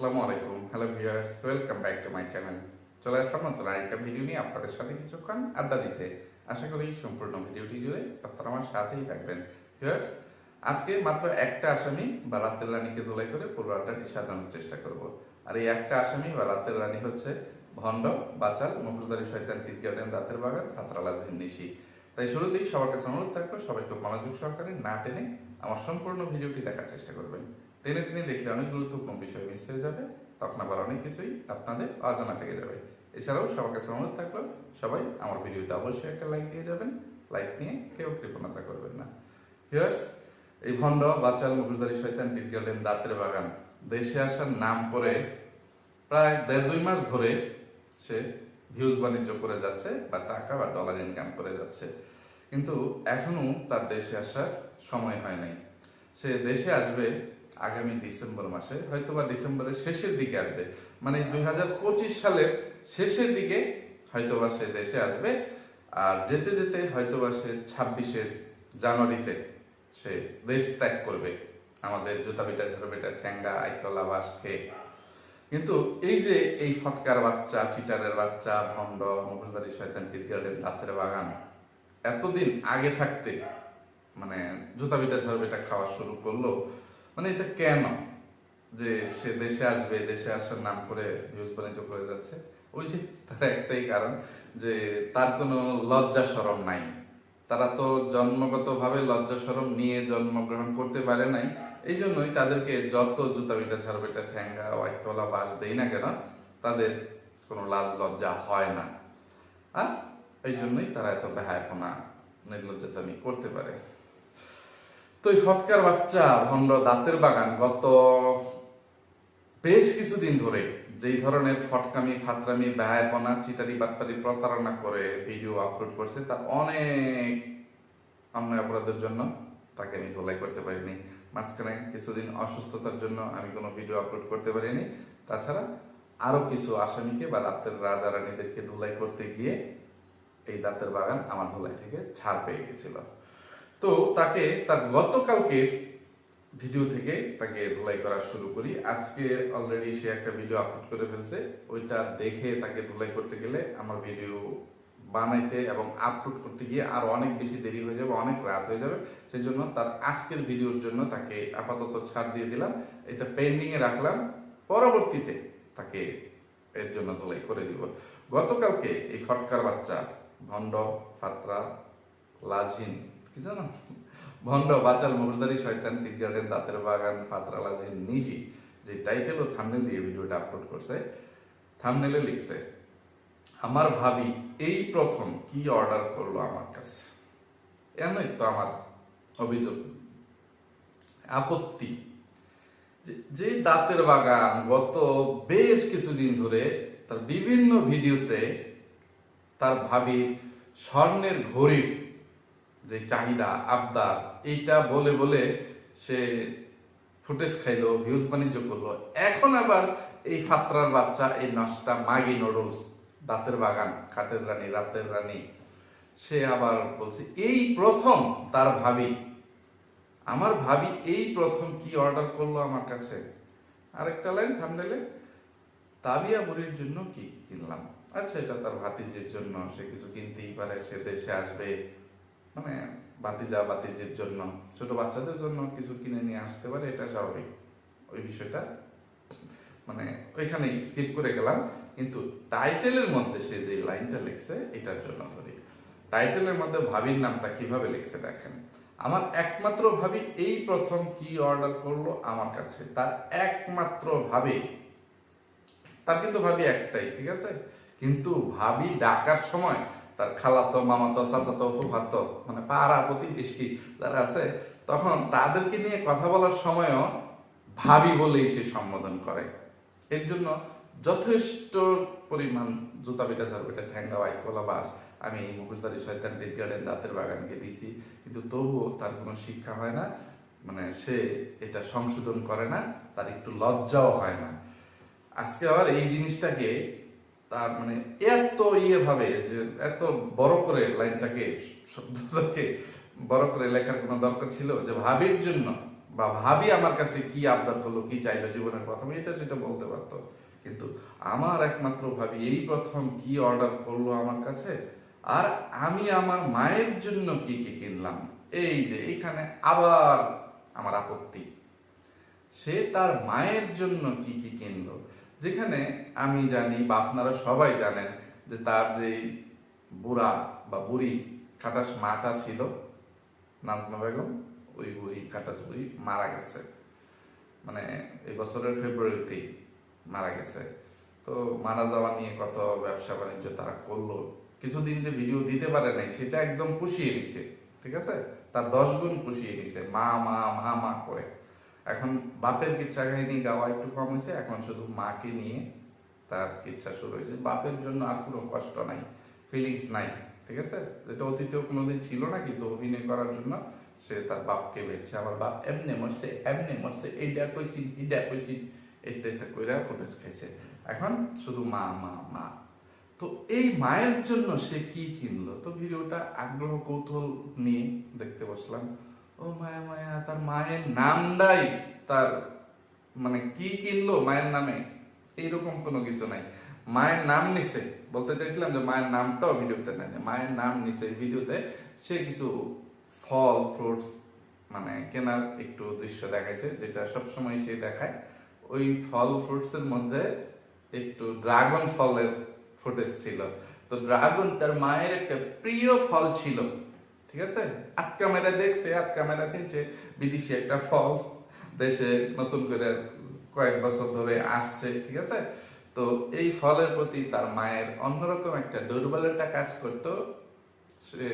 আসসালামু আলাইকুম। Hello viewers welcome back to my channel চলে আসলাম নতুন আরেকটা ভিডিও নিয়ে আপনাদের সাথে কিছুক্ষণ আড্ডা দিতে। আশা করি সম্পূর্ণ ভিডিওটি জুড়ে আপনারা আমার সাথেই থাকবেন। ভিউয়ার্স আজকে মাত্র একটা আসামি বা রাতের রানীকে ধোলাই করে পুরো আড্ডাটি সাজানোর চেষ্টা করব। আর এই একটা আসামি বা রাতের রানী হচ্ছে ভণ্ড, বাচাল মুখোশধারী শয়তান গার্ডেন রাতের বাগান, ফাতরালা নিশি। তাই শুরুতেই সবার কাছে অনুরোধ থাকবে, সবাই খুব মনোযোগ সহকারে না টেনে আমার সম্পূর্ণ ভিডিওটি দেখার চেষ্টা করবেন। টেনে টেনে দেখলে অনেক গুরুত্বপূর্ণ বিষয় মিস হয়ে যাবে, তখন আবার অনেক কিছুই আপনাদের অজানা থেকে যাবে। এছাড়াও সবার কাছে অনুরোধ থাকল, সবাই আমার ভিডিওতে অবশ্যই একটা লাইক দিয়ে যাবেন। লাইক নিয়ে কেউ কৃপণতা করবেন না। ভিউয়ার্স এই ভণ্ড বাচাল মুখোশধারী শয়তান টিটগার্ডেন দাঁতের বাগান। দেশে আসার নাম করে প্রায় দেড় দুই মাস ধরে সে ভিউজ বাণিজ্য করে যাচ্ছে বা টাকা বা ডলার ইনকাম করে যাচ্ছে। কিন্তু এখনও তার দেশে আসার সময় হয় নাই। সে দেশে আসবে আগামী ডিসেম্বর মাসে হয়তো বা ডিসেম্বরের শেষের দিকে আসবে। মানে দুই হাজার পঁচিশ সালের শেষের দিকে হয়তোবা সে দেশে আসবে, আর যেতে যেতে হয়তোবা সে ছাব্বিশের জানুয়ারিতে সে দেশ ত্যাগ করবে। আমাদের জুতা পিটা ঝাড়ু পিটা ঠ্যাঙ্গা, আইকলা বাস খেয়ে কিন্তু এই যে এই ফটকার বাচ্চা, চিটারের বাচ্চা, ভণ্ড মুখোশধারী শয়তান গার্ডেন দাঁতের বাগান, এতদিন আগে থাকতে মানে জুতা বিটা ঝাড়ু বিটা খাওয়া শুরু করল মানে এটা কেন যে সে দেশে আসবে, দেশে আসার নাম করে ভিউজ বাণিজ্য করে যাচ্ছে? ওই যে তার একটাই কারণ যে তার কোনো লজ্জা সরম নাই। তারা তো জন্মগতভাবে লজ্জা সরম নিয়ে জন্মগ্রহণ করতে পারে নাই। এই জন্যই তাদেরকে যত জুতা বিটা ঝাড়ু বিটা ঠ্যাঙ্গা ওয়াইকলা বাস দেই না কেন, তাদের কোনো লাজ লজ্জা হয় না। আর এই জন্যই তারা এত বেহায়পনা, নির্লজ্জাতামি করতে পারে। তো এই ফটকার বাচ্চা, ভণ্ড দাঁতের বাগান। গত বেশ কিছুদিন ধরে যেই ধরনের ফটকামি, ফাতরামি, বেহায়পনা, চিটারি বাত্তারি প্রতারণা করে ভিডিও আপলোড করছে, তা অনেক অন্যায় অপরাধের জন্য তাকে আমি ধোলাই করতে পারিনি। মাঝখানে কিছুদিন অসুস্থতার জন্য আমি কোনো ভিডিও আপলোড করতে পারিনি। তাছাড়া আরও কিছু আসামিকে বা রাতের রাজা রানীদেরকে ধুলাই করতে গিয়ে এই দাঁতের বাগান আমার ধোলাই থেকে ছাড় পেয়ে গেছিল। তো তাকে, তার গতকালকের ভিডিও থেকে তাকে ধুলাই করা শুরু করি। আজকে অলরেডি সে একটা ভিডিও আপলোড করে ফেলছে। ওইটা দেখে তাকে ধুলাই করতে গেলে আমার ভিডিও বানাইতে এবং আপলোড করতে গিয়ে আরও অনেক বেশি দেরি হয়ে যাবে, অনেক রাত হয়ে যাবে। সেই জন্য তার আজকের ভিডিওর জন্য তাকে আপাতত ছাড় দিয়ে দিলাম। এটা পেন্ডিং এ রাখলাম। পরবর্তীতে তাকে এর জন্য ধুলাই করে দিব। গতকালকে এই ফটকার বাচ্চা, ভণ্ড, ফাত্রা, লাজিন কি জানো? ভণ্ড বাচাল মুখোশধারী শয়তান টিক গার্ডেন দাঁতের বাগান ফাতরালা যে নিশি যে টাইটেল ও থামনেল দিয়ে ভিডিওটা আপলোড করছে থামনেলে লিখছে, আমার ভাবি এই প্রথম কি অর্ডার করল আমার কাছে? এমনই তো আমার অভিযোগ। আপত্তি। যে দাঁতের বাগান গত বেশ কিছুদিন ধরে তার বিভিন্ন ভিডিওতে তার ভাবি স্বর্ণের ঘড়ির যে চাহিদা আবদার এইটা বলে বলে সে ফুটেজ খাইলো ভিউজ বাণিজ্য করল। এখন আবার এই ফাত্রার বাচ্চা, এই নষ্টা মাগি নুডলস দাঁতের বাগান, খাটের রানী, রাতের রানী। সে আবার বলছে, এই প্রথম তার ভাবি। আমার ভাবি এই প্রথম কি অর্ডার করল আমার কাছে? আরেকটা লাইন থামনেলে তাবিয়া বুড়ির জন্য কি কিনলাম? আচ্ছা এটা তার ভাতিজির জন্য, সে কিছু কিনতেই পারে, সে দেশে আসবে। মানে বাতিজা বাতিজির জন্য, ছোট বাচ্চাদের জন্য কিছু কিনে নিয়ে আসতে পারে, এটা স্বাভাবিক। ওই বিষয়টা মানে ওইখানে স্কিপ করে গেলাম, কিন্তু টাইটেলের মধ্যে সে যে লাইনটা লিখছে, এটার জন্য ধরি। টাইটেলের মধ্যে ভাবির নামটা কীভাবে লিখছে দেখেন। আমার একমাত্র ভাবি এই প্রথম কি অর্ডার করল আমার কাছে, তার একমাত্র ভাবি, তার কিন্তু ভাবি একটাই, ঠিক আছে? কিন্তু ভাবি ডাকার সময় তার খালাতো মামাতো চাচাতো ফুফাতো মানে পাড়া প্রতিবেশী যারা আছে, তখন তাদেরকে নিয়ে কথা বলার সময়ও ভাবি বলেই সে সম্বোধন করে। এর জন্য যথেষ্ট পরিমাণ জুতা পিটা ঝাড়পিটা ঠ্যাঙ্গা, বাইক, কলা বাস আমি এই মুখোশধারী শয়তান টিট গার্ডেন দাঁতের বাগানকে দিয়েছি। কিন্তু তবুও তার কোনো শিক্ষা হয় না। মানে সে এটা সংশোধন করে না, তার একটু লজ্জাও হয় না। আজকে আবার এই জিনিসটাকে তার মানে এত ইয়ে ভাবে যে এত বড় করে লাইনটাকে, শব্দটাকে বড় করে লেখার কোনো দরকার ছিল? যে ভাবির জন্য বা ভাবি আমার কাছে কি আবদার করল, কি চাইলো জীবনের প্রথম, এটা সেটা বলতে পারতো। কিন্তু আমার একমাত্র ভাবি এই প্রথম কি অর্ডার করল আমার কাছে? আর আমি আমার মায়ের জন্য কি কি কিনলাম? এই যে এখানে আবার আমার আপত্তি। সে তার মায়ের জন্য কি কি কিনলো? যেখানে আমি জানি বা আপনারা সবাই জানেন যে তার যে বুড়া বা বুড়ি খাটাস মাটা ছিল, নাজমা বেগম, ওই বুড়ি খাটাস বুড়ি মারা গেছে। মানে এই বছরের ফেব্রুয়ারিতেই মারা গেছে। তো মারা যাওয়া নিয়ে কত ব্যবসা বাণিজ্য তারা করল, কিছুদিন যে ভিডিও দিতে পারে নাই, সেটা একদম পুষিয়ে নিছে, ঠিক আছে? তার দশ গুণ পুষিয়ে নিছে, মা মা মা মা করে। বাপের কিচ্ছা কাহিনী গাওয়া একটু কম হয়েছে, এখন শুধু মাকে নিয়ে তার ইচ্ছা শুরু হয়েছে। বাপের জন্য আর কোনো কষ্ট নাই ফিলিংস নাই, ঠিক আছে? যেটা অতীতেও কোনোদিন ছিল না, কিন্তু অভিনয় করার জন্য সে তার বাপকে বেছে। আমার বাপ এমনি মরছে এমনি মরছে এইটা কইছি এইটা কইছি এইটা এইটা কইরা ফুটেজ খাইছে। এখন শুধু মা মা মা। তো এই মায়ের জন্য সে কি কিনলো? তো ভিডিওটা আগ্রহ কৌতূহল নিয়ে দেখতে বসলাম। ও মায়া মায়া, তার মায়ের নামটাই তার মানে কি কিনলো মায়ের নামে? এইরকম কোনো কিছু নাই। মায়ের নাম নিছে। বলতে চাইছিলাম যে মায়ের নামটাও ভিডিওতে নেয় মায়ের নাম নিছে ভিডিওতে। সে কিছু ফল, ফ্রুটস মানে কেনার একটু দৃশ্য দেখাইছে, যেটা সবসময় সে দেখায়। ওই ফল ফ্রুটস এর মধ্যে একটু ড্রাগন ফলের ফুটেজ ছিল। তো ড্রাগন তার মায়ের একটা প্রিয় ফল ছিল। ঠিক আছে? আট ক্যামেরা দেখছে আট ক্যামেরা চিনছে, বিদেশি একটা ফল দেশে নতুন করে কয়েক বছর ধরে আসছে, ঠিক আছে? তো এই ফলের প্রতি তার মায়ের অন্যরকম একটা দুর্বলতা কাজ করতো। সে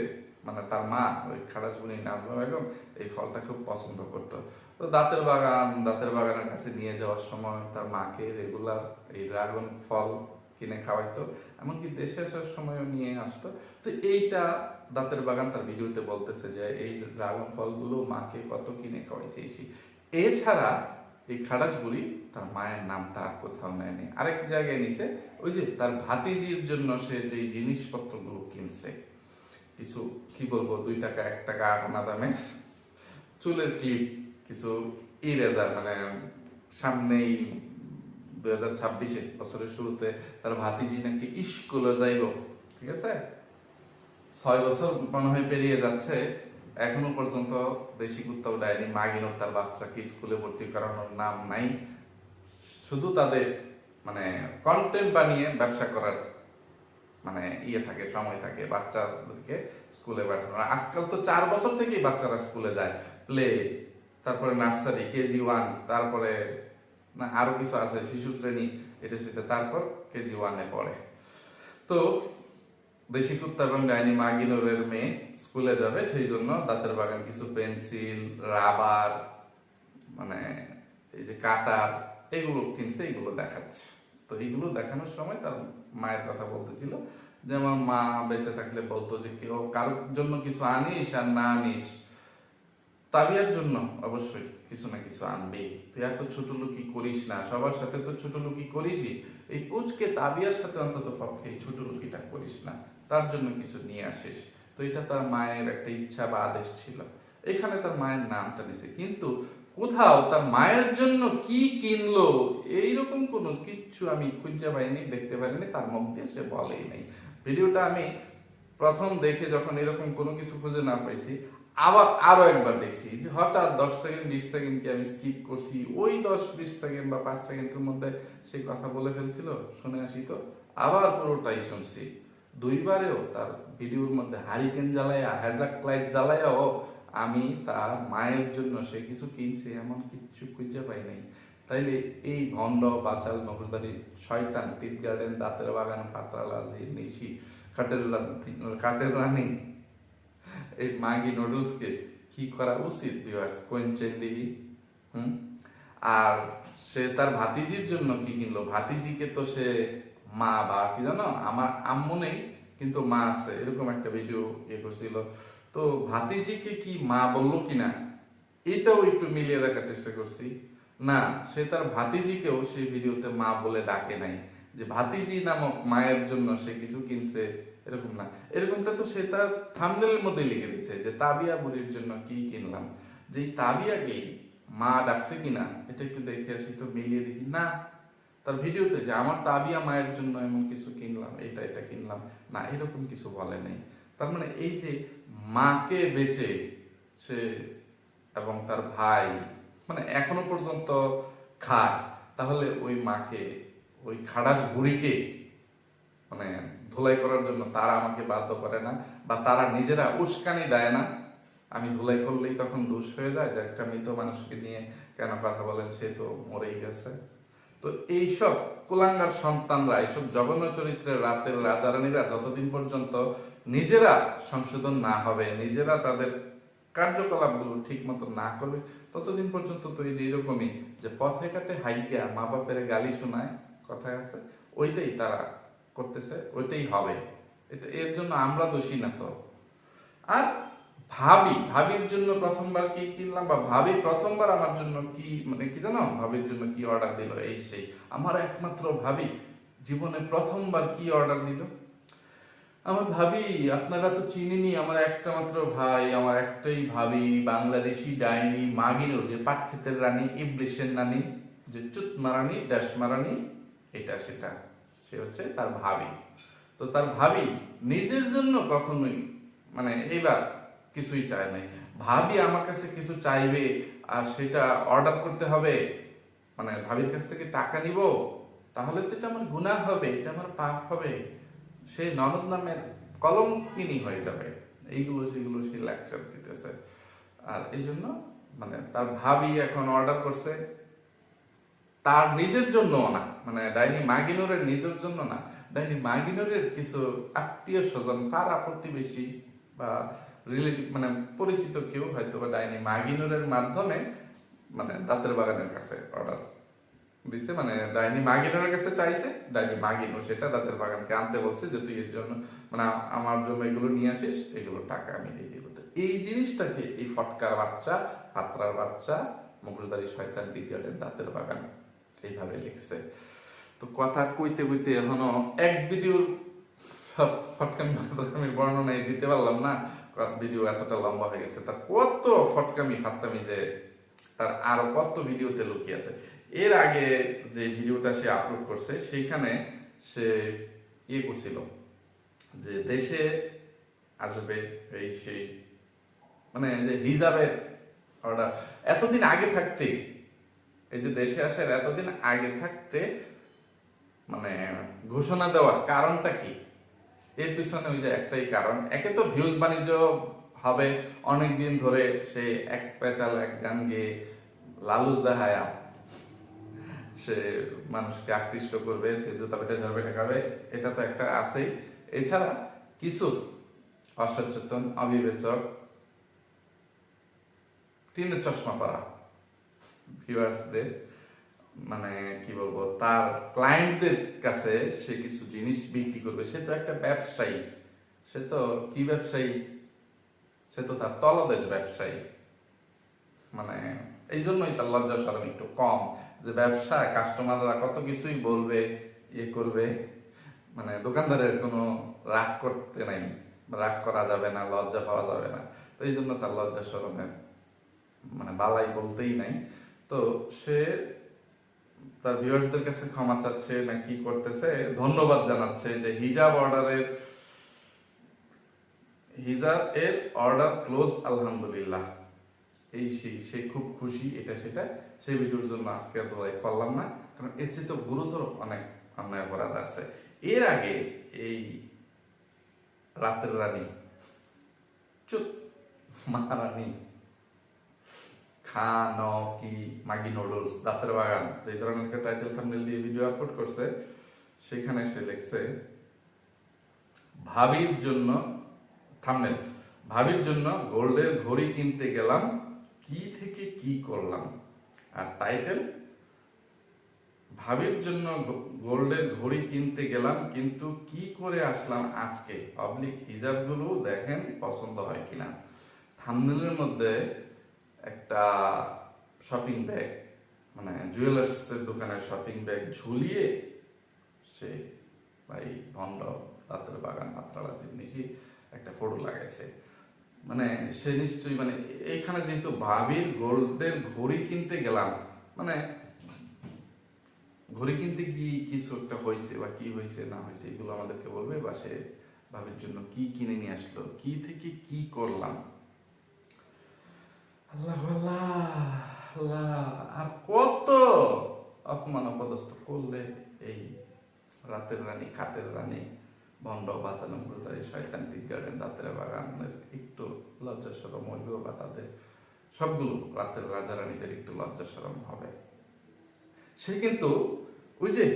মানে তার মা, ওই খারাজগুনি নাজমা বেগম, এই ফলটা খুব পছন্দ করতো। তো দাঁতের বাগান, দাঁতের বাগানের কাছে নিয়ে যাওয়ার সময় তার মাকে রেগুলার এই ড্রাগন ফল কিনে খাওয়াইতো। এমনকি দেশে আসার সময়ও নিয়ে আসতো। তো এইটা দাঁতের বাগান তার ভিডিওতে বলতেছে যে, এই ড্রাগন ফলগুলো মাকে কত কিনে খাওয়াইছে এই এছাড়া এই বুড়ি তার মায়ের নামটা আর কোথাও নেয়নি। আরেক জায়গায় নিছে, ওই যে তার ভাতিজির জন্য সে যে জিনিসপত্রগুলো কিনছে। কিছু, কি বলব, দুই টাকা, এক টাকা আনা দামে চুলের ক্লিপ, কিছু ইরেজার মানে সামনেই দুই হাজার ছাব্বিশে, বছরের শুরুতে তার ভাতিজি নাকি স্কুলে যাইব, ঠিক আছে? ছয় বছর মনে হয় পেরিয়ে যাচ্ছে, এখনও পর্যন্ত দেশি মাগিনোর তার বাচ্চাকে স্কুলে ভর্তি করানোর নাম নাই। শুধু তাদের মানে কন্টেন্ট বানিয়ে ব্যবসা করার মানে ইয়ে থাকে, সময় থাকে বাচ্চাদেরকে স্কুলে পাঠানো আজকাল তো চার বছর থেকেই বাচ্চারা স্কুলে যায়। প্লে তারপরে নার্সারি, কেজি ওয়ান, তারপরে না, আরও কিছু আছে, শিশু শ্রেণি, এটা সেটা, তারপর কেজি ওয়ানে পড়ে। তো দেশি কুত্তা এবং ডাইনি মাগিনোরের মেয়ে স্কুলে যাবে, সেই জন্য দাঁতের বাগান কিছু পেন্সিল, রাবার মানে এই যে কাটার এগুলো কিনছে এগুলো দেখাচ্ছে। তো এইগুলো দেখানোর সময় তার মায়ের কথা বলতেছিল যে, আমার মা বেঁচে থাকলে বলতো যে, কেউ কারোর জন্য কিছু আনিস আর না আনিস। তাবিয়ার জন্য অবশ্যই। কিছু না কিছু আনবে। তুই এত ছোট লুকি করিস না, সবার সাথে তো ছোট লুকি করিসই। এই পুচকে তাবিয়ার সাথে অন্তত পক্ষে এই ছোট লুকিটা করিস না, তার জন্য কিছু নিয়ে আসিস। তো এটা তার মায়ের একটা ইচ্ছা বা আদেশ ছিল। এখানে তার মায়ের নামটা নিছে। কিন্তু কোথাও তার মায়ের জন্য কি কিনলো, এইরকম কোনো কিচ্ছু আমি খুঁজে পাইনি, দেখতে পারিনি, তার মুখ দিয়ে সে বলেই নাই। ভিডিওটা আমি প্রথম দেখে যখন এরকম কোনো কিছু খুঁজে না পাইছি আবার আরও একবার দেখছি যে হঠাৎ দশ সেকেন্ড, বিশ সেকেন্ড কি আমি স্কিপ করছি? ওই দশ, বিশ সেকেন্ড বা পাঁচ সেকেন্ডের মধ্যে সেই কথা বলে ফেলছিল, শুনে আসি তো। আবার পুরোটাই শুনছি। দুইবারেও তার ভিডিওর মধ্যে হারিকেন জ্বালায়া, হ্যাজাক লাইট জ্বালায়াও আমি তার মায়ের জন্য সে কিছু কিনছে, এমন কিচ্ছু খুঁজে পাই নাই। তাইলে এই ভণ্ড বাচাল নগরদারি শয়তান টিট গার্ডেন দাঁতের বাগান ফাতরালা নিশি কাটের কাটের রানী এই মাগি নুডলসকে কি করা উচিত ভিউয়ার্স কোয়েঞ্চেন দিই হুম? আর সে তার ভাতিজির জন্য কি কিনলো? ভাতিজিকে তো সে মা বা কি জানো? আমার আম্মু নেই, কিন্তু মা আছে। এরকম একটা ভিডিও ইয়ে করছিল। তো ভাতিজিকে কি মা বলল কিনা? এটাও একটু মিলিয়ে দেখার চেষ্টা করছি। না, সে তার ভাতিজিকেও সেই ভিডিওতে মা বলে ডাকে নাই। যে ভাতিজি নামক মায়ের জন্য সে কিছু কিনছে এরকম না। এরকমটা তো সে তার থামনেলের মধ্যে লিখে দিছে যে তাবিয়া বুড়ির জন্য কি কিনলাম। যে এই তাবিয়াকেই মা ডাকছে কিনা, এটা একটু দেখে আসি তো মিলিয়ে দেখি, না, তার ভিডিওতে যে আমার তাবিয়া মায়ের জন্য এমন কিছু কিনলাম, এটা এটা কিনলাম। না, এরকম কিছু বলে নেই। তার মানে এই যে মাকে বেচে সে এবং তার ভাই মানে এখনও পর্যন্ত খায়, তাহলে ওই মাকে, ওই খাড়াস বুড়িকে মানে ধুলাই করার জন্য তারা আমাকে বাধ্য করে না, বা তারা নিজেরা উস্কানি দেয় না। আমি ধুলাই করলেই তখন দোষ হয়ে যায় যে একটা মৃত মানুষকে নিয়ে কেন কথা বলেন, সে তো মরেই গেছে। তো এইসব কুলাঙ্গার সন্তানরা, এইসব জঘন্য চরিত্রের রাতের রাজারানীরা যতদিন পর্যন্ত নিজেরা সংশোধন না হবে, নিজেরা তাদের কার্যকলাপগুলো ঠিক মতো না করবে, ততদিন পর্যন্ত তো এই যে এরকমই যে পথে ঘাটে হাইগা মা বাপের গালি শোনায়, কথায় আছে, ওইটাই তারা করতেছে, ওইটাই হবে। এটা, এর জন্য আমরা দোষী না তো। আর ভাবি, ভাবির জন্য প্রথমবার কি কিনলাম বা ভাবি প্রথমবার আমার জন্য কি মানে কি জানো? ভাবির জন্য কি অর্ডার দিল? এই সেই। আমার একমাত্র ভাবি জীবনে প্রথমবার কি অর্ডার দিল? আমার ভাবি, আপনারা তো চিনেনি আমার একটা মাত্র ভাই, আমার একটাই ভাবি, বাংলাদেশি ডাইনি মাগিনুর যে পাটক্ষেতের রানী ইবলিশের রানী যে চুত মারানি ড্যাশ মারানি এটা সেটা। সে হচ্ছে তার ভাবি। তো তার ভাবি নিজের জন্য কখনোই মানে এইবার কিছুই চায় নাই। ভাবি আমার কাছে কিছু চাইবে আর সেটা অর্ডার করতে হবে মানে ভাবির কাছ থেকে টাকা নিব, তাহলে তো এটা আমার গুনাহ হবে, এটা আমার পাপ হবে। সে ননদ নামের কলম কিনি হয়ে যাবে। এইগুলো সেগুলো সে লেকচার দিতেছে। আর এই জন্য মানে তার ভাবি এখন অর্ডার করছে, তার নিজের জন্য না মানে ডাইনি মাগিনুরের নিজের জন্য না, ডাইনি মাগিনুরের কিছু আত্মীয় স্বজন, তার প্রতিবেশী বা রিলেটিভ মানে পরিচিত কেউ হয়তো বা ডাইনি মাগিনুরের মাধ্যমে মানে দাঁতের বাগানের কাছে অর্ডার দিছে মানে ডাইনি মাগিনুরের কাছে চাইছে, ডাইনি মাগিনু সেটা দাঁতের বাগানকে আনতে বলছে যে তুই এর জন্য মানে আমার জন্য এগুলো নিয়ে আসিস, এগুলো টাকা আমি দিয়ে দিব। এই জিনিসটাকে এই ফটকার বাচ্চা ফাতরার বাচ্চা মুখরদারি শয়তান দ্বিতীয়টের দাঁতের বাগান এইভাবে লিখছে। তো কথা কইতে কইতে এখনও এক ভিডিওর ফটকামি ফাতরামি বর্ণনাই দিতে পারলাম না। ভিডিও এতটা লম্বা হয়ে গেছে, তার কত ফটকামি ফাটকামি যে তার আরও কত ভিডিওতে লুকিয়ে আছে। এর আগে যে ভিডিওটা সে আপলোড করছে, সেইখানে সে ইয়ে করছিল যে দেশে আসবে এই সেই মানে যে হিজাবের অর্ডার এতদিন আগে থাকতে এই যে দেশে আসার এতদিন আগে থাকতে মানে ঘোষণা দেওয়ার কারণটা কি? এর পিছনে ওই যে একটাই কারণ, একে তো ভিউজ বাণিজ্য হবে অনেক দিন ধরে সে এক পেঁচাল এক গান গেয়ে লালুস দেখায়া সে মানুষকে আকৃষ্ট করবে, সে জুতা পেটে ঝাড়বে, ঠেকাবে, এটা তো একটা আছেই। এছাড়া কিছু অসচেতন অবিবেচক টিনের চশমা পরা ভিউয়ার্সদের মানে কি বলব, তার ক্লায়েন্টদের কাছে সে কিছু জিনিস বিক্রি করবে। সে তো একটা ব্যবসায়ী। সে তো কি ব্যবসায়ী? সে তো তার তলদেশ ব্যবসায়ী। মানে এই জন্যই তার লজ্জা সরম একটু কম যে ব্যবসা কাস্টমাররা কত কিছুই বলবে ইয়ে করবে। মানে দোকানদারের কোনো রাগ করতে নাই, রাগ করা যাবে না, লজ্জা পাওয়া যাবে না। তো এই জন্য তার লজ্জা সরমের মানে বালাই বলতেই নাই। তো সে তার ভিউয়ার্সদের কাছে ক্ষমা চাচ্ছে না কি করতেছে, ধন্যবাদ জানাচ্ছে যে হিজাব অর্ডারের, হিজাব এর অর্ডার ক্লোজ, আলহামদুলিল্লাহ। এই সেই সে খুব খুশি, এটা সেটা। সেই ভিডিওর জন্য আজকে আর ধরাই করলাম না, কারণ এর চেয়ে তো গুরুতর অনেক অন্যায় অপরাধ আছে। এর আগে এই রাতের রানী, চুপ মহারানী খান কি, মাগি, নুডলস, দাঁতের বাগান। যে ধরনের টাইটেল থাম্বনেল দিয়ে ভিডিও করছে। সেখানে সে লিখছে, ভাবির জন্য থাম্বনেল ভাবির জন্য গোল্ডের ঘড়ি কিনতে গেলাম, কি থেকে কি করলাম? আর টাইটেল ভাবির জন্য গোল্ডের ঘড়ি কিনতে গেলাম, কিন্তু কি করে আসলাম আজকে? পাবলিক হিজাবগুলো দেখেন পছন্দ হয় কিনা? থামনেলের মধ্যে একটা শপিং ব্যাগ মানে জুয়েলার্সের দোকানের শপিং ব্যাগ ঝুলিয়ে সে ভাই ভণ্ড রাতের বাগান পাত্রালা জিনিসই একটা ফটো লাগাইছে। মানে সে নিশ্চয়ই মানে এইখানে যেহেতু ভাবির গোল্ডের ঘড়ি কিনতে গেলাম মানে ঘড়ি কিনতে কি কিছু একটা হয়েছে বা কি হয়েছে, না হয়েছে, এগুলো আমাদেরকে বলবে বা সে ভাবির জন্য কি কিনে নিয়ে আসলো, কি থেকে কি করলাম। আল্লাহ আল্লাহ আর কত অপমান অপদস্থ করলে এই রাতের রানী, খাতের রানী ভণ্ড বাঁচানো টিক গার্ডেন দাঁতের বাগানের একটু লজ্জা সরম হইব বা তাদের সবগুলো রাতের রাজা রানীদের একটু লজ্জা সরম হবে। সে কিন্তু ওই যে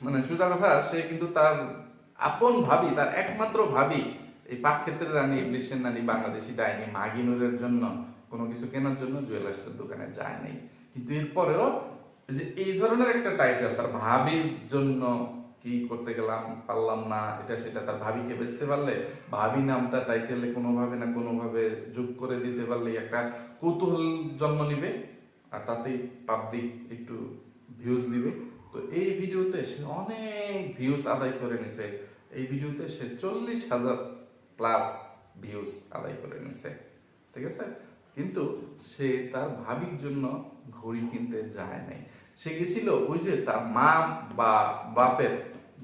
মানে সোজা কথা সে কিন্তু তার আপন ভাবি, তার একমাত্র ভাবি এই পাটক্ষেত্রের রানী ইংলিশের রানী বাংলাদেশি ডাইনি মাগিনুরের জন্য কোনো কিছু কেনার জন্য জুয়েলার্সের দোকানে যায়নি কিন্তু এরপরেও যে এই ধরনের একটা টাইটেল তার ভাবির জন্য কি করতে গেলাম, পারলাম না, এটা সেটা তার ভাবিকে বেচতে পারলে, ভাবি নামটা টাইটেলে কোনোভাবে না কোনোভাবে যোগ করে দিতে পারলে একটা কৌতূহল জন্ম নিবে আর তাতেই পাবলিক একটু ভিউজ দিবে তো এই ভিডিওতে সে অনেক ভিউজ আদায় করে নিছে। এই ভিডিওতে সে চল্লিশ হাজার প্লাস ভিউজ আদায় করে নিছে, ঠিক আছে? কিন্তু সে তার ভাবির জন্য ঘড়ি কিনতে যায় নাই। সে গেছিল ওই যে তার মা বা বাপের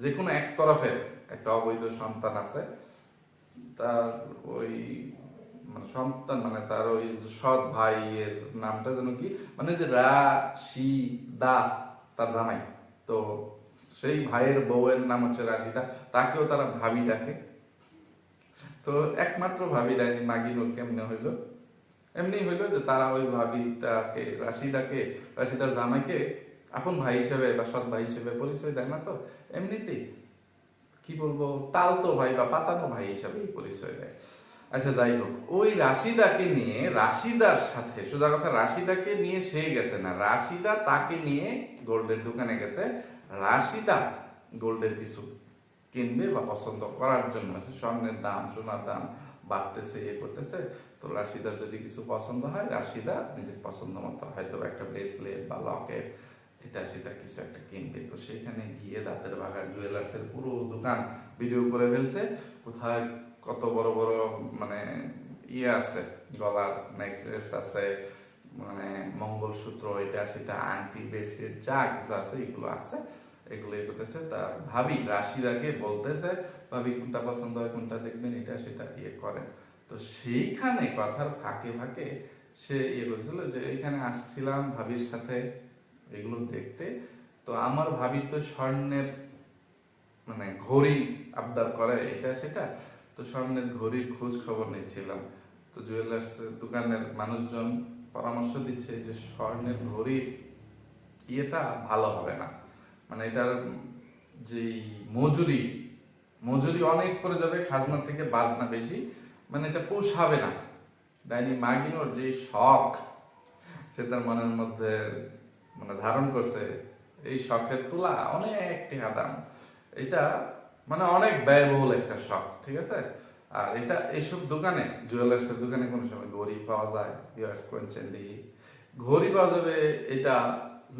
যে কোনো এক তরফের একটা অবৈধ সন্তান আছে। তার ওই মানে সন্তান মানে তার ওই সৎ ভাইয়ের নামটা যেন কি? মানে যে রা, শি, দা তার জামাই। তো সেই ভাইয়ের বউয়ের নাম হচ্ছে রাশিদা, তাকেও তারা ভাবি ডাকে। তো একমাত্র ভাবি ডাইনি মাগিনুর কেমনে হইল। এমনি হইল যে তারা ওই ভাবিটাকে, রাশিদাকে, রাশিদার জামাইকে আপন ভাই হিসেবে বা সৎ ভাই হিসেবে পরিচয় দেয় না তো? এমনিতেই কি বলব, তালতো ভাই বা পাতানো ভাই হিসাবে পরিচয় দেয়। আচ্ছা যাই হোক, ওই রাশিদাকে নিয়ে, রাশিদার সাথে, সোজা কথা, রাশিদাকে নিয়ে সে গেছে না, রাশিদা তাকে নিয়ে গোল্ডের দোকানে গেছে, রাশিদা গোল্ডের কিছু কিনবে বা পছন্দ করার জন্য। স্বর্ণের দাম, সোনার দাম বাড়তেছে ইয়ে করতেছে। তো রাশিদার যদি কিছু পছন্দ হয়, রাশিদা নিজের পছন্দ মতো হয়তো একটা ব্রেসলেট বা লকেট এটা সেটা কিছু একটা কিনবে। তো সেখানে গিয়ে দাঁতের বাগান জুয়েলার্সের পুরো দোকান ভিডিও করে ফেলছে। কোথায় কত বড় বড় মানে ইয়ে আছে, গলার নেকলেস আছে মানে মঙ্গলসূত্র, এটা সেটা আংটি ব্রেসলেট যা কিছু আছে, এগুলো আছে। এগুলো করতেছে। তার ভাবি রাশিদাকে বলতেছে, ভাবি, কোনটা পছন্দ হয়, কোনটা দেখবেন, এটা, সেটা ইয়ে করেন। তো সেইখানে কথার ফাঁকে ফাঁকে সে ইয়ে করেছিল যে, এখানে আসছিলাম ভাবির সাথে এগুলো দেখতে। তো আমার ভাবি তো স্বর্ণের মানে ঘড়ি আবদার করে এটা, সেটা। তো স্বর্ণের ঘড়ির খোঁজ খবর নিচ্ছিলাম। তো জুয়েলার্স দোকানের মানুষজন পরামর্শ দিচ্ছে যে, স্বর্ণের ঘড়ির ইয়েটা ভালো হবে না। মানে এটার যে মজুরি মজুরি অনেক পড়ে যাবে খাজনা থেকে বাজনা বেশি মানে এটা পোষাবে না। ডাইনি মাগিনোর যে শখ, সে তার মনের মধ্যে মানে ধারণ করছে, এই শখের তুলা অনেক টাকা দাম। এটা মানে অনেক ব্যয়বহুল একটা শখ, ঠিক আছে? আর এটা এইসব দোকানে জুয়েলার্সের দোকানে কোনো সময় ঘড়ি পাওয়া যায় ঘড়ি পাওয়া যাবে এটা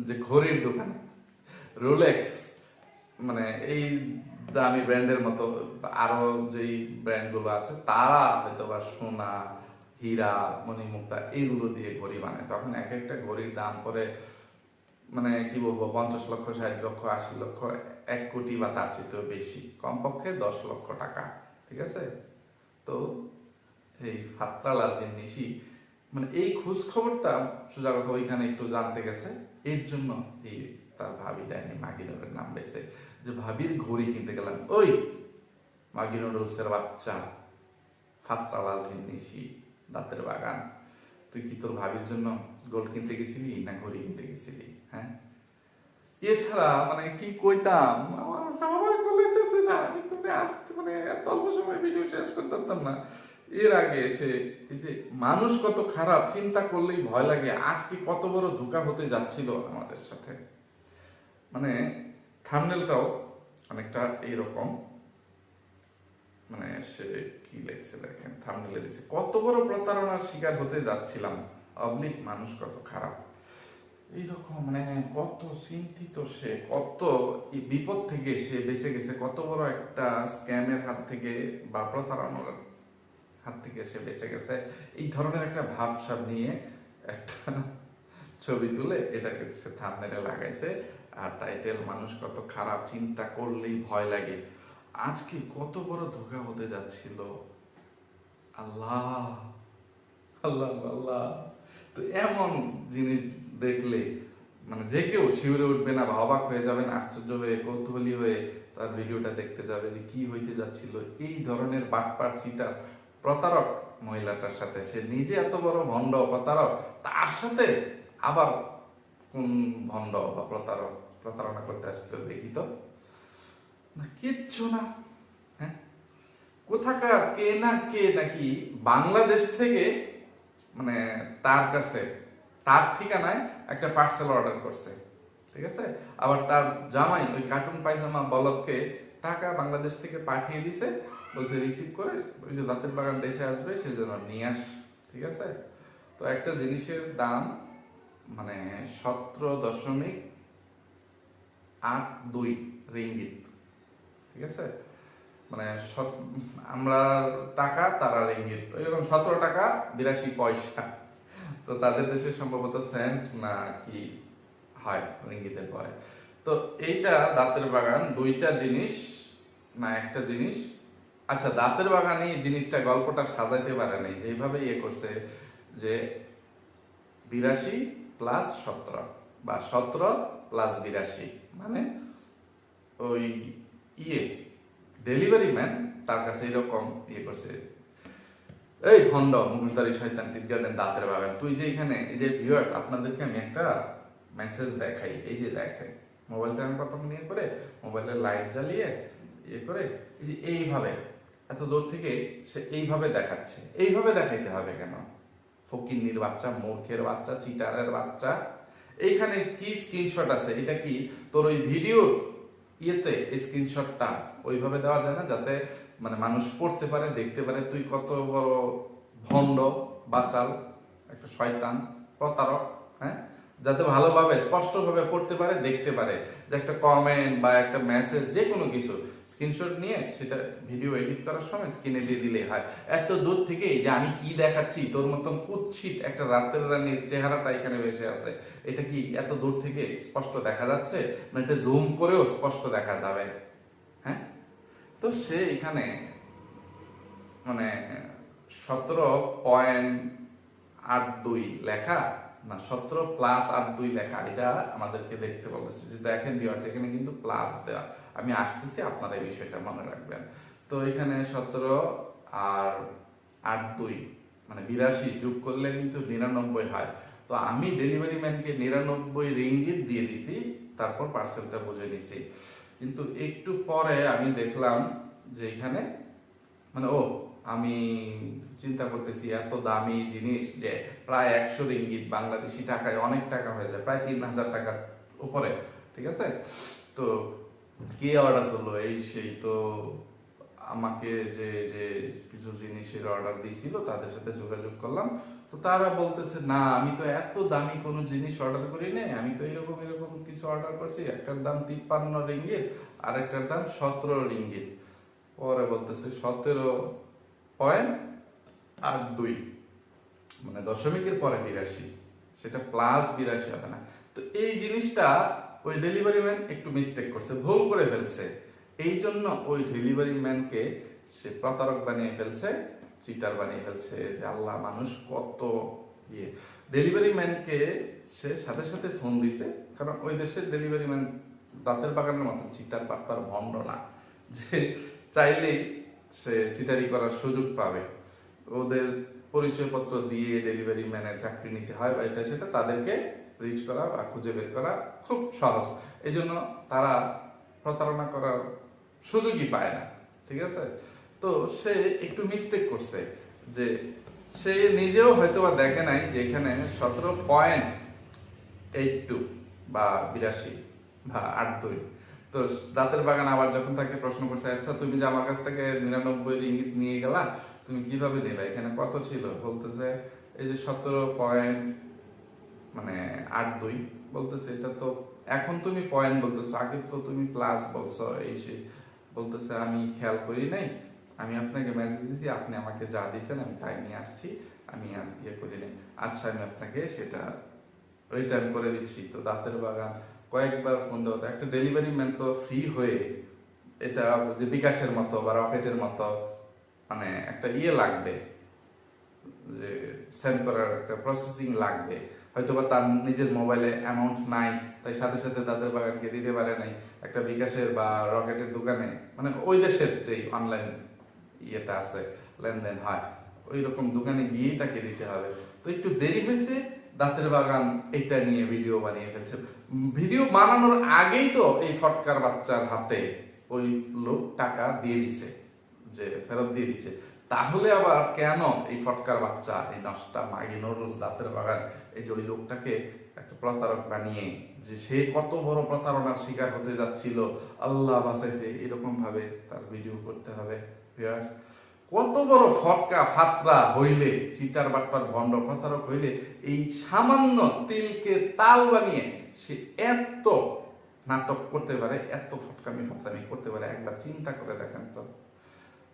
যে ঘড়ির দোকানে। রোলেক্স মানে এই দামি ব্র্যান্ডের মতো আরও যেই ব্র্যান্ডগুলো আছে, তারা হয়তো বা সোনা, হীরা, মণিমুক্তা এইগুলো দিয়ে ঘড়ি বানায়। তখন এক একটা ঘড়ির দাম পরে মানে কি বলব, পঞ্চাশ লক্ষ, ষাট লক্ষ, আশি লক্ষ, এক কোটি বা তার চেয়েও বেশি। কমপক্ষে দশ লক্ষ টাকা, ঠিক আছে? তো এই ফাত্রাল আজিম নিশি মানে এই খোঁজ খবরটা সোজা কথা ওইখানে একটু জানতে গেছে, এর জন্য এই তার ভাবি ডাইনি, মাগিনুরের নাম বেছে। যে ভাবির ঘড়ি কিনতে গেলাম, ওই মাগিনুরুলসের বাচ্চা ফাত্রাল আজিম নিশি, দাঁতের বাগান। তুই কি তোর ভাবির জন্য গোল্ড কিনতে গেছিলি না ঘড়ি কিনতে গেছিলি হ্যাঁ? এছাড়া মানে কি কইতাম, আমার সবাই বলিতেছে না তুমি আসতে মানে এত অল্প সময় ভিডিও শেষ করতে পারতাম না। এর আগে এসে এই যে মানুষ কত খারাপ, চিন্তা করলেই ভয় লাগে আজকে কত বড় ধোকা হতে যাচ্ছিল আমাদের সাথে। মানে থামনেলটাও অনেকটা এইরকম। মানে সে কি লেগেছে দেখেন থামনেলে দিছে, কত বড় প্রতারণার শিকার হতে যাচ্ছিলাম। অবলিক মানুষ কত খারাপ। এইরকম মানে কত চিন্তিত সে, কত বিপদ থেকে সে বেঁচে গেছে, কত বড় একটা স্ক্যামের হাত থেকে বা প্রতারণার হাত থেকে সে বেঁচে গেছে। এই ধরনের একটা ভাবসাব নিয়ে একটা ছবি তুলে এটাকে সে থামনেলে লাগাইছে। আর টাইটেল মানুষ কত খারাপ চিন্তা করলেই ভয় লাগে। আজকে কত বড় ধোকা হতে যাচ্ছিল। আল্লাহ আল্লাহ আল্লাহ। তো এমন জিনিস দেখলে মানে যে কেউ শিউরে উঠবে না বা অবাক হয়ে যাবেন আশ্চর্য হয়ে, কৌতূহলী হয়ে তার ভিডিওটা দেখতে যাবে যে কি হইতে যাচ্ছিল। এই ধরনের বাটপাট চিটার প্রতারক মহিলাটার সাথে। সে নিজে এত বড় ভণ্ড প্রতারক তার সাথে আবার ভণ্ড বা প্রতারক প্রতারণা করতে আসছিল, দেখি তো। না, কিচ্ছু না হ্যাঁ? কোথাকার, কে না কে নাকি বাংলাদেশ থেকে মানে তার কাছে, তার ঠিকানায় একটা পার্সেল অর্ডার করছে, ঠিক আছে? আবার তার জামাই, ওই কার্টুন পায়জামা বলককে টাকা বাংলাদেশ থেকে পাঠিয়ে দিছে, বলছে রিসিভ করে, ওই যে দাঁতের বাগান দেশে আসবে সে যেন নিয়ে আস, ঠিক আছে? তো একটা জিনিসের দাম মানে সতেরো দশমিক আট দুই রিঙ্গিত। ঠিক আছে? মানে আমরা টাকা, তারা রিঙ্গিত। এরকম সতেরো টাকা, বিরাশি পয়সা। তো তাদের দেশে সম্ভবত সেন্ট না কি হয় রিঙ্গিতে পরে। তো এইটা দাঁতের বাগান, দুইটা জিনিস না একটা জিনিস। আচ্ছা দাঁতের বাগানে জিনিসটা গল্পটা সাজাইতে পারে নাই। যেভাবে ইয়ে করছে যে বিরাশি প্লাস সতেরো বা সতেরো প্লাস বিরাশি মানে ওই ইয়ে ডেলিভারি ম্যান তার কাছে এরকম ইয়ে করছে। এই ভণ্ড, মুখোশধারী শয়তান, টিপ গার্ডেন দাঁতের বাগান, তুই যে এখানে, এই যে ভিউয়ার্স আপনাদেরকে আমি একটা মেসেজ দেখাই, এই যে দেখাই মোবাইলটা আমি প্রথম নিয়ে করে মোবাইলের লাইট জ্বালিয়ে ইয়ে করে, এই যে এইভাবে, এত দূর থেকে সে এইভাবে দেখাচ্ছে, এইভাবে দেখাইতে হবে কেন? ফকিন্নির বাচ্চা, মূর্খের বাচ্চা চিটারের বাচ্চা। এইখানে কি স্ক্রিনশট আছে? এটা কি? তোর ওই ভিডিও ইয়েতে স্ক্রিনশটটা ওইভাবে দেওয়া যায় না? যাতে মানে মানুষ পড়তে পারে, দেখতে পারে তুই কত বড় ভণ্ড, বাচাল, একটা শয়তান, প্রতারক হ্যাঁ? যাতে ভালোভাবে, স্পষ্টভাবে পড়তে পারে, দেখতে পারে যে একটা কমেন্ট বা একটা মেসেজ যে কোনো কিছু স্ক্রিনশট নিয়ে সেটা ভিডিও এডিট করার সময় স্ক্রিনে দিয়ে দিলে হয়। এত দূর থেকে যে আমি কি দেখাচ্ছি, তোর মতন কুচ্ছিত একটা রাতের রানীর চেহারাটা এখানে ভেসে আছে, এটা কি এত দূর থেকে স্পষ্ট দেখা যাচ্ছে? না, এটা জুম করেও স্পষ্ট দেখা যাবে। হ্যাঁ? তো সে এখানে মানে সতেরো পয়েন্ট আট দুই লেখা না, সতেরো প্লাস আট দুই লেখা, এটা আমাদেরকে দেখতে বলতেছে যে দেখেন ভিউয়ার্স এখানে কিন্তু প্লাস দেওয়া আমি আসতেছি, আপনারা এই বিষয়টা মনে রাখবেন। তো এখানে সতেরো আর আট দুই মানে বিরাশি যোগ করলে কিন্তু নিরানব্বই হয়। তো আমি ডেলিভারি ম্যানকে নিরানব্বই রিঙ্গিত দিয়ে দিছি, তারপর পার্সেলটা বুঝে নিছি। কিন্তু একটু পরে আমি দেখলাম যে এখানে মানে ও আমি চিন্তা করতেছি, এত দামি জিনিস যে প্রায় একশো রিঙ্গিত বাংলাদেশি টাকায় অনেক টাকা হয়ে যায়, প্রায় তিন হাজার টাকার উপরে, ঠিক আছে? তো কে অর্ডার করল? এই সেই তো আমাকে যে যে কিছু জিনিসের অর্ডার দিয়েছিল, তাদের সাথে যোগাযোগ করলাম। তো তারা বলতেছে, না, আমি তো এত দামি কোনো জিনিস অর্ডার করি নাই, আমি তো এরকম এরকম কিছু অর্ডার করছি, একটার দাম তিপ্পান্ন রিঙ্গিত আর একটার দাম সতেরো রিঙ্গিত। পরে বলতেছে, সতেরো পয়েন্ট আর দুই। মানে দশমিকের পরে বিরাশি, সেটা প্লাস বিরাশি হবে না। তো এই জিনিসটা ওই ডেলিভারি ম্যান একটু মিস্টেক করছে, ভুল করে ফেলছে। এই জন্য ওই ডেলিভারি ম্যানকে সে প্রতারক বানিয়ে ফেলছে চিটার বানিয়ে ফেলছে, যে আল্লাহ মানুষ কত ইয়ে। ডেলিভারি ম্যানকে সে সাথে সাথে ফোন দিছে, কারণ ওই দেশের ডেলিভারি ম্যান দাঁতের বাগানের মতো চিটার পাটপার ভণ্ড না। যে চাইলেই সে চিটারি করার সুযোগ পাবে। ওদের পরিচয়পত্র দিয়ে ডেলিভারি ম্যানের চাকরি নিতে হয় বা এটা সেটা তাদেরকে রিচ করা বা খুঁজে বের করা খুব সহজ। এই জন্য তারা প্রতারণা করার সুযোগই পায় না, ঠিক আছে? তো সে একটু মিস্টেক করছে যে সে নিজেও হয়তো বা দেখে নাই যে এখানে সতেরো পয়েন্ট এইট টু বা বিরাশি বা আট দুই। তো দাঁতের বাগান আবার যখন তাকে প্রশ্ন করছে আচ্ছা তুমি যে আমার কাছ থেকে নিরানব্বই রিঙ্গিত নিয়ে গেলা, তুমি কীভাবে নিলা? এখানে কত ছিল? বলতেছে, এই যে সতেরো পয়েন্ট মানে আট দুই। বলতেছে, এটা তো এখন তুমি পয়েন্ট বলতেছো, আগে তো তুমি প্লাস বলছো, এই সে বলতেছে, আমি খেয়াল করি নাই, আমি আপনাকে মেসেজ দিয়েছি আপনি আমাকে যা দিয়েছেন আমি তাই নিয়ে আসছি, আমি আর ইয়ে করি নাই। আচ্ছা আমি আপনাকে সেটা রিটার্ন করে দিচ্ছি। তো দাঁতের বাগান কয়েকবার ফোন দেওয়া হতো। একটা ডেলিভারি ম্যান তো ফ্রি হয়ে এটা যে বিকাশের মতো বা রকেটের মতো মানে একটা ইয়ে লাগবে, যে সেন্ড করার একটা প্রসেসিং লাগবে হয়তো বা তার নিজের মোবাইলে অ্যামাউন্ট নাই, তাই সাথে সাথে তাদের বাগানকে দিতে পারে নাই, একটা বিকাশের বা রকেটের দোকানে মানে ওই দেশের যেই অনলাইন ইয়েটা আছে, লেনদেন হয় ওই রকম দোকানে গিয়েই তাকে দিতে হবে তো একটু দেরি হয়েছে দাঁতের বাগান এটা নিয়ে ভিডিও বানিয়ে ফেলছে ভিডিও বানানোর আগেই তো এই ফটকার বাচ্চার হাতে ওই লোক টাকা দিয়ে দিছে, যে ফেরত দিয়ে দিছে তাহলে আবার কেন এই ফটকার বাচ্চা, এই নষ্টা মাগি নুডলস দাঁতের বাগান, এই যে ওই লোকটাকে একটা প্রতারক বানিয়ে, যে সে কত বড় প্রতারণার শিকার হতে যাচ্ছিল, আল্লাহ বাঁচাইছে এরকম ভাবে তার ভিডিও করতে হবে viewers। কত বড় ফটকা, ফাতরা হইলে, চিটার বাটপার ভণ্ড প্রতারক হইলে, এই সামান্য তিলকে তাল বানিয়ে সে এত নাটক করতে পারে, এত ফটকামি ফটকামি করতে পারে, একবার চিন্তা করে দেখেন তো।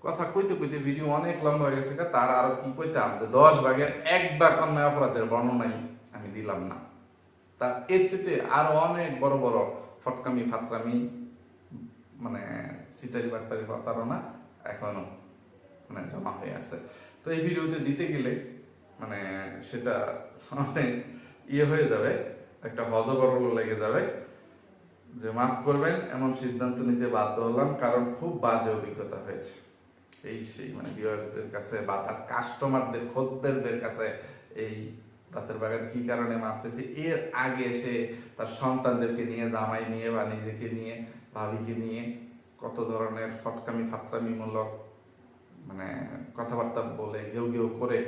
কথা কইতে কইতে ভিডিও অনেক লম্বা হয়ে গেছে তার আরও কি কইতাম যে দশ ভাগের এক ভাগ অন্যায় অপরাধের বর্ণনাই আমি দিলাম না। তার এর চেয়ে আরও অনেক বড় বড় ফটকামি, ফাতরামি মানে সিটারি বাটপারি প্রতারণা এখনও মানে জমা হয়ে আছে। তো এই ভিডিওতে দিতে গেলে মানে সেটা অনেক ইয়ে হয়ে যাবে, একটা হজবরল লেগে যাবে যে মাফ করবেন, এমন সিদ্ধান্ত নিতে বাধ্য হলাম কারণ খুব বাজে অভিজ্ঞতা হয়েছে। এই সেই মানে ভিউয়ার্সদের কাছে বা তার কাস্টমারদের খদ্দেরদের কাছে এই দাঁতের বাগান কি কারণে মাপ চাইছে, এর আগে সে তার সন্তানদেরকে নিয়ে, জামাই নিয়ে বা নিজেকে নিয়ে, ভাবিকে নিয়ে কত ধরনের ফটকামি ফাতরামিমূলক মানে কথাবার্তা বলে ঘেউ ঘেউ করে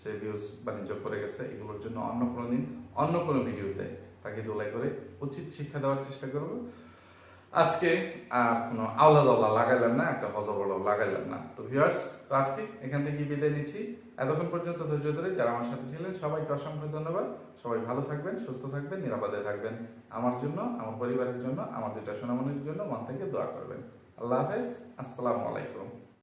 সে ভিউজ বাণিজ্য করে গেছে, এগুলোর জন্য অন্য কোনো দিন, অন্য কোনো ভিডিওতে তাকে দোলাই করে উচিত শিক্ষা দেওয়ার চেষ্টা করব। আজকে আর কোনো আওলা জাওলা লাগাইলাম না, একটা হজবড় লাগাইলাম না। তো ভিউয়ার্স তো আজকে এখান থেকে বিদায় নিচ্ছি। এতক্ষণ পর্যন্ত ধৈর্য ধরে যারা আমার সাথে ছিলেন, সবাইকে অসংখ্য ধন্যবাদ। সবাই ভালো থাকবেন, সুস্থ থাকবেন, নিরাপদে থাকবেন। আমার জন্য, আমার পরিবারের জন্য, আমার দুইটা সোনামনির জন্য মন থেকে দোয়া করবেন। আল্লাহ হাফেজ, আসসালামু আলাইকুম।